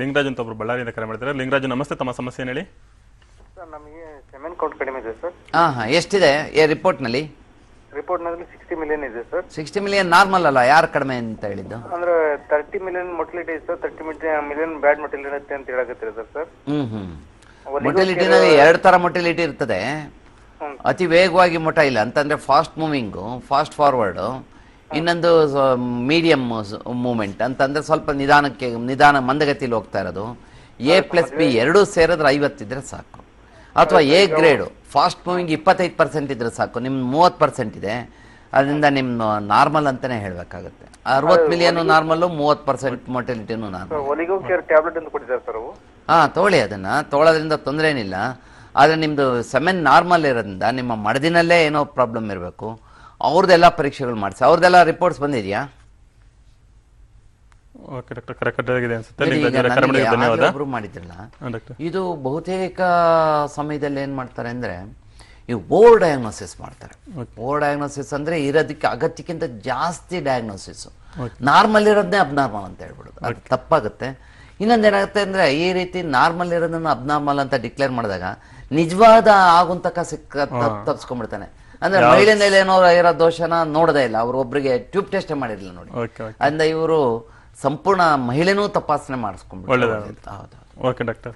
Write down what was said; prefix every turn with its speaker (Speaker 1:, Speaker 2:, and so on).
Speaker 1: ಲಿಂಗರಾಜ್ ಅಂತ ಒಬ್ರು ಬಳ್ಳಾರಿಯಿಂದ ಕರೆ ಮಾಡ್ತಾರೆ ಲಿಂಗರಾಜ್ ನಮಸ್ತೆ ತಮ್ಮ ಸಮಸ್ಯೆ ಏನ್ ಹೇಳಿ?
Speaker 2: ಸರ್ ನಮಗೆ ಸೆಮೆನ್ ಕೌಂಟ್ ಕಡಿಮೆ ಇದೆ ಸರ್.
Speaker 3: ಹಾ ಹಾ ಎಷ್ಟಿದೆ ಏ ರಿಪೋರ್ಟ್ನಲ್ಲಿ?
Speaker 2: ರಿಪೋರ್ಟ್ನಲ್ಲಿ ಸಿಕ್ಸ್ಟಿ ಮಿಲಿಯನ್ ಇದೆ ಸರ್.
Speaker 3: ಸಿಕ್ಸ್ಟಿ ಮಿಲಿಯನ್ ನಾರ್ಮಲ್ ಅಲ್ಲ ಯಾರು ಕಡಿಮೆ ಅಂತ ಹೇಳಿದ್ದು?
Speaker 2: ಅಂದ್ರೆ ತರ್ಟಿ ಮಿಲಿಯನ್ ಮೊಟಲಿಟಿ ಇದೆ sir thirty million bad motility ಇರುತ್ತೆ ಅಂತ ಹೇಳಕತ್ತಿರ ಸರ್ ಸರ್.
Speaker 3: ಹ್ಮ್ ಹ್ಮ್. ಮೊಟಿಲಿಟಿನಲ್ಲಿ ಎರಡು ತರ ಮೊಟಿಲಿಟಿ ಇರ್ತದೆ. ಅತಿ ವೇಗವಾಗಿ ಮೊಟ ಇಲ್ಲ ಅಂತಂದ್ರೆ ಫಾಸ್ಟ್ ಮೂವಿಂಗು ಫಾಸ್ಟ್ ಫಾರ್ವರ್ಡ್ ಇನ್ನೊಂದು ಮೀಡಿಯಂ ಮೂಮೆಂಟ್ ಅಂತಂದ್ರೆ ಸ್ವಲ್ಪ ನಿಧಾನಕ್ಕೆ ನಿಧಾನ ಮಂದಗತಿಯಲ್ಲಿ ಹೋಗ್ತಾ ಇರೋದು. ಎ ಪ್ಲಸ್ ಬಿ ಎರಡು ಸೇರಿದ್ರೆ ಐವತ್ತಿದ್ರೆ ಸಾಕು. ಅಥವಾ ಎ ಗ್ರೇಡು ಫಾಸ್ಟ್ ಮೂವಿಂಗ್ ಇಪ್ಪತ್ತೈದು ಪರ್ಸೆಂಟ್ ಇದ್ರೆ ಸಾಕು. ನಿಮ್ ಮೂವತ್ತು ಪರ್ಸೆಂಟ್ ಇದೆ. ಅದರಿಂದ ನಿಮ್ಮ ನಾರ್ಮಲ್ ಅಂತಾನೆ ಹೇಳಬೇಕಾಗುತ್ತೆ. ಅರವತ್ತು ಮಿಲಿಯನ್ ನಾರ್ಮಲ್ ಮೂವತ್ತು ಪರ್ಸೆಂಟ್ ಮೊಟಿಲಿಟಿನೂ ನಾರ್ಮಲ್ ಹಾ ತಗೊಳ್ಳಿ ಅದನ್ನ. ತಗೊಳ್ಳೋದ್ರಿಂದ ತೊಂದರೆ ಏನಿಲ್ಲ ಆದರೆ ನಿಮ್ಮದು ಸೆಮೆನ್ ನಾರ್ಮಲ್ ಇರೋದ್ರಿಂದ ನಿಮ್ಮ ಮಡದಿನಲ್ಲೇ ಏನೋ ಪ್ರಾಬ್ಲಮ್ ಇರಬೇಕು. ಅವ್ರದ್ದೆಲ್ಲ ಪರೀಕ್ಷೆಗಳು ಮಾಡಿಸಿ. ಅವ್ರದ್ದೆಲ್ಲ ರಿಪೋರ್ಟ್ಸ್ ಬಂದಿದೆಯಾ?
Speaker 1: ಓಕೆ ಡಾಕ್ಟರ್ ಕರೆಕ್ಟ್ ಆಗಿದೆ ಅನ್ಸುತ್ತೆ. ಲಿಂಗರಾಜ್ ಅವರೇ ಕರೆ ಮಾಡಿದ್ದಕ್ಕೆ ಧನ್ಯವಾದ.
Speaker 3: ಒಬ್ರು ಮಾಡಿದ್ರಲ್ಲ. ಇದು ಬಹುತೇಕ ಸಮಯದಲ್ಲಿ ಏನು ಮಾಡ್ತಾರೆ ಅಂದ್ರೆ ಈ ಓವರ್ ಡಯಾಗ್ನೋಸಿಸ್ ಮಾಡ್ತಾರೆ. ಓವರ್ ಡಯಾಗ್ನೋಸಿಸ್ ಅಂದ್ರೆ ಇರೋದಕ್ಕೆ ಅಗತ್ಯಕ್ಕಿಂತ ಜಾಸ್ತಿ ಡಯಾಗ್ನೋಸಿಸ್ ನಾರ್ಮಲ್ ಇರೋದನ್ನೇ ಅಬ್ನಾರ್ಮಲ್ ಅಂತ ಹೇಳ್ಬಿಡೋದು. ಅದು ತಪ್ಪಾಗುತ್ತೆ. ಇನ್ನೊಂದು ಏನಾಗುತ್ತೆ ಅಂದ್ರೆ ಈ ರೀತಿ ನಾರ್ಮಲ್ ಇರೋದನ್ನ ಅಬ್ನಾರ್ಮಲ್ ಅಂತ ಡಿಕ್ಲೇರ್ ಮಾಡಿದಾಗ ನಿಜವಾದ ಆಗುಂತಕ ಸಿಕ್ಕ ತಪ್- ತಪ್ಸ್ಕೊಂಡ್ಬಿಡ್ತಾನೆ ಮಹಿಳೆ ಮೇಲೆ ಏನೋ ಇರೋ ದೋಷನ ನೋಡದೇ ಇಲ್ಲ. ಅವ್ರು ಒಬ್ಬರಿಗೆ ಟ್ಯೂಬ್ ಟೆಸ್ಟ್ ಮಾಡಿರಲಿಲ್ಲ ನೋಡಿ. ಅಂದ್ರೆ ಇವರು ಸಂಪೂರ್ಣ ಮಹಿಳೆನೂ ತಪಾಸಣೆ ಮಾಡಿಸ್ಕೊಂಡ್ಬಿಟ್ಟು
Speaker 1: ಒಳ್ಳೆದಾಗುತ್ತೆ.
Speaker 3: ಹೌದು
Speaker 1: ಓಕೆ ಡಾಕ್ಟರ್